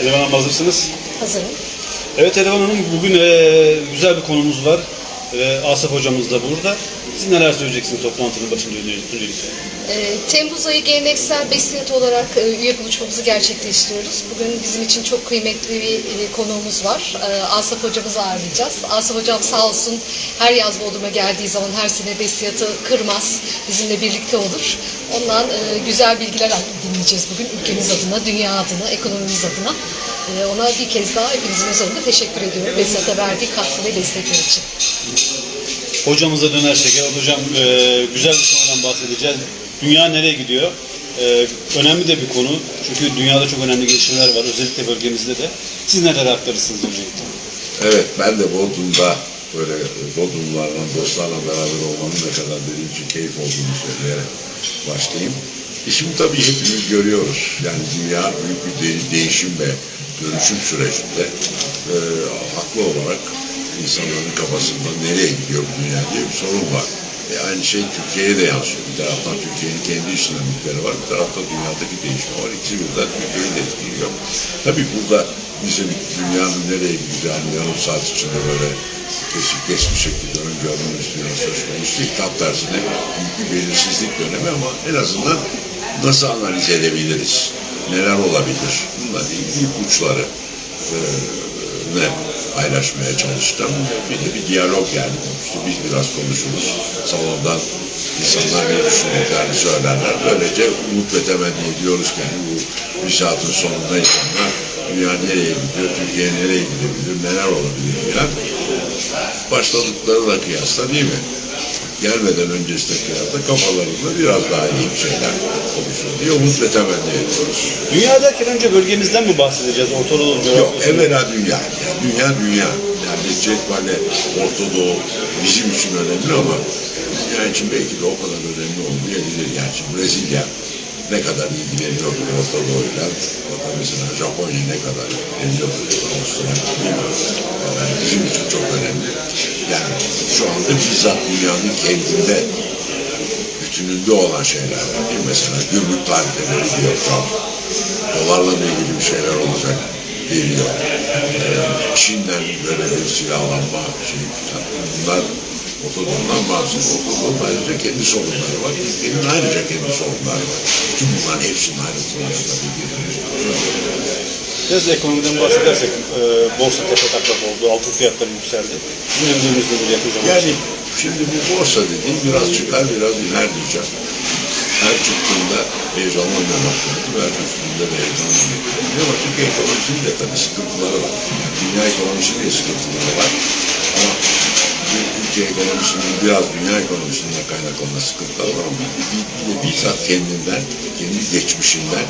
Elevan Hanım hazırsınız. Hazırım. Evet Elevan Hanım bugün eee, güzel bir konumuz var. Ve Asaf hocamız da burada. Siz neler söyleyeceksiniz toplantının başında önce- öncelikle? Ee, Temmuz ayı geleneksel besiyat olarak e, üye buluşmamızı gerçekleştiriyoruz. Bugün bizim için çok kıymetli bir e, konuğumuz var. Ee, Asaf hocamızı ağırlayacağız. Asaf hocam sağ olsun her yaz Bodrum'a geldiği zaman her sene besiyatı kırmaz. Bizimle birlikte olur. Ondan e, güzel bilgiler dinleyeceğiz bugün ülkemiz adına, dünya adına, ekonomimiz adına. Ee, ona bir kez daha hepinizin üzerinde teşekkür ediyorum. Besiyata verdiği katkı ve destekler için. Hocamıza dönersek, hocam eee, güzel bir konudan bahsedeceğiz. Dünya nereye gidiyor? Eee, önemli de bir konu. Çünkü dünyada çok önemli gelişmeler var. Özellikle bölgemizde de. Siz neler aktarırsınız öncelikle? Evet, ben de Bodrum'da böyle Bodrumlarla, dostlarla beraber olmanın ne kadar benim için keyif olduğunu söyleyerek başlayayım. E şimdi tabii hepimiz görüyoruz. Yani dünya büyük bir de- değişim ve dönüşüm sürecinde e, haklı olarak insanların kafasında nereye gidiyor bu dünya diye bir sorun var. E aynı şey Türkiye'ye de yansıyor. Bir taraftan Türkiye'nin kendi iç dinamikleri var, bir tarafta dünyadaki değişme var. İkisi birden Türkiye'yi de etkiliyor. Tabii burada bizim dünyanın nereye gideceğini yarım saat içinde böyle kesik kes bir şekilde öngörmemiz dünya söz konusu değil. Tam tersine büyük bir belirsizlik dönemi ama en azından nasıl analiz edebiliriz? Neler olabilir? Bunlar ilgili ipuçları ne paylaşmaya çalıştım. Bir de bir diyalog yani konuştu. Biz biraz konuşuruz. Salondan insanlar ne düşündüklerini söylerler. Böylece umut ve temenni ediyoruz ki yani bu bir saatin sonunda insanlar dünya nereye gidiyor, Türkiye nereye gidebilir, neler olabilir filan. Başladıkları da kıyasla değil mi? Gelmeden öncesine kıyasla kafalarında biraz daha iyi bir şeyler oluşur diye umut ve temenni ediyoruz. Dünya derken önce bölgemizden mi bahsedeceğiz? Orta Doğu Yok evvela dünya. Yani dünya dünya. Yani itibariyle Orta Doğu bizim için önemli ama dünya için belki de o kadar önemli olmayabilir. Yani şimdi Brezilya ne kadar ilgileniyor Orta Doğu'yla ya da mesela Japonya ne kadar ilgileniyor Avustralya bilmiyorum. Yani bizim için çok önemli. Yani şu anda bizzat dünyanın kendinde bütününde olan şeyler var. Değil? Mesela gümrük tarifeleri diyor Trump. Dolarla ilgili bir şeyler olacak geliyor. Ee, Çin'den böyle bir silahlanma şey falan. Bunlar Ortadoğu'dan bahsediyor. Ortadoğu'nun ayrıca kendi sorunları var. Ülkenin ayrıca kendi sorunları var. Bütün bunların hepsinin ayrıntıları tabii getiririz. Biraz ekonomiden bahsedersek, e, borsa tepe taklak oldu, altın fiyatları yükseldi. Sizin öngörünüzde bir yakın zaman. Yani şimdi bu borsa dediğim biraz çıkar biraz iner diyeceğim. Her çıktığında heyecanlanmamak lazım, her düştüğünde de heyecanlanmamak lazım. Ama Türkiye ekonomisinin de tabii sıkıntıları var. Yani dünya ekonomisinin de sıkıntıları var. Ama Türkiye ekonomisinin biraz dünya ekonomisinden kaynaklanan sıkıntıları var ama bir, bizzat kendinden, kendi geçmişinden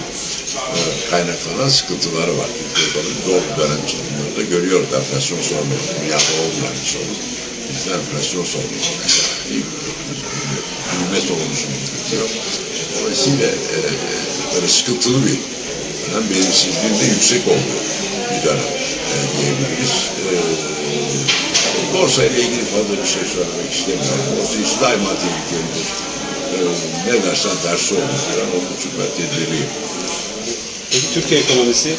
e, kaynaklanan sıkıntıları var. Türkiye ekonomisi bir dönem için bunları da görüyoruz. Enflasyon sorunu, dünyada olmayan bir sorun. Bizde enflasyon sorunu var? Büyüme sorunu yok. Dolayısıyla e, böyle sıkıntılı bir dönem belirsizliğin yüksek olduğu bir dönem e, diyebiliriz. E, borsa ile ilgili fazla bir şey söylemek istemiyorum. Borsa işi daima tehlikelidir. E, ne dersen tersi olur. Onun için ben tedbirliyim. Peki Türkiye ekonomisi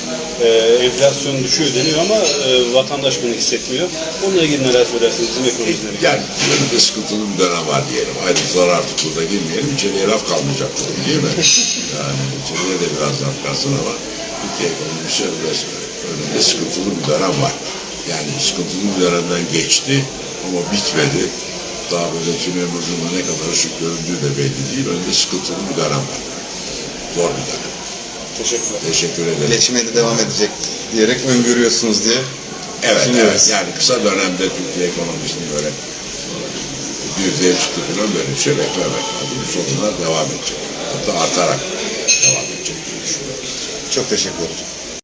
e, enflasyon düşüyor deniyor ama e, vatandaş bunu hissetmiyor. Onunla ilgili neler söylersiniz bizim ekonomimizle ilgili? Yani önünde sıkıntılı bir dönem var diyelim. Ayrıntılar artık burada girmeyelim. İçeriye laf kalmayacak tabii değil mi? Yani içeriye de biraz laf kalsın ama Türkiye ekonomisi önünde, önünde sıkıntılı bir dönem var. Yani sıkıntılı bir dönemden geçti ama bitmedi. Daha böyle tünelin ucunda ne kadar ışık göründüğü de belli değil. Önünde sıkıntılı bir dönem var. Zor bir dönem. Teşekkürler. Teşekkür ederim. Gelişmeye de devam edecek diyerek öngörüyorsunuz diye Evet, evet. Yani kısa dönemde Türkiye ekonomisini böyle yüzdeye çıktı falan böyle bir şey beklemek lazım. Sorunlar devam edecek. Hatta artarak devam edecek diye düşünüyorum. Çok teşekkür ederim.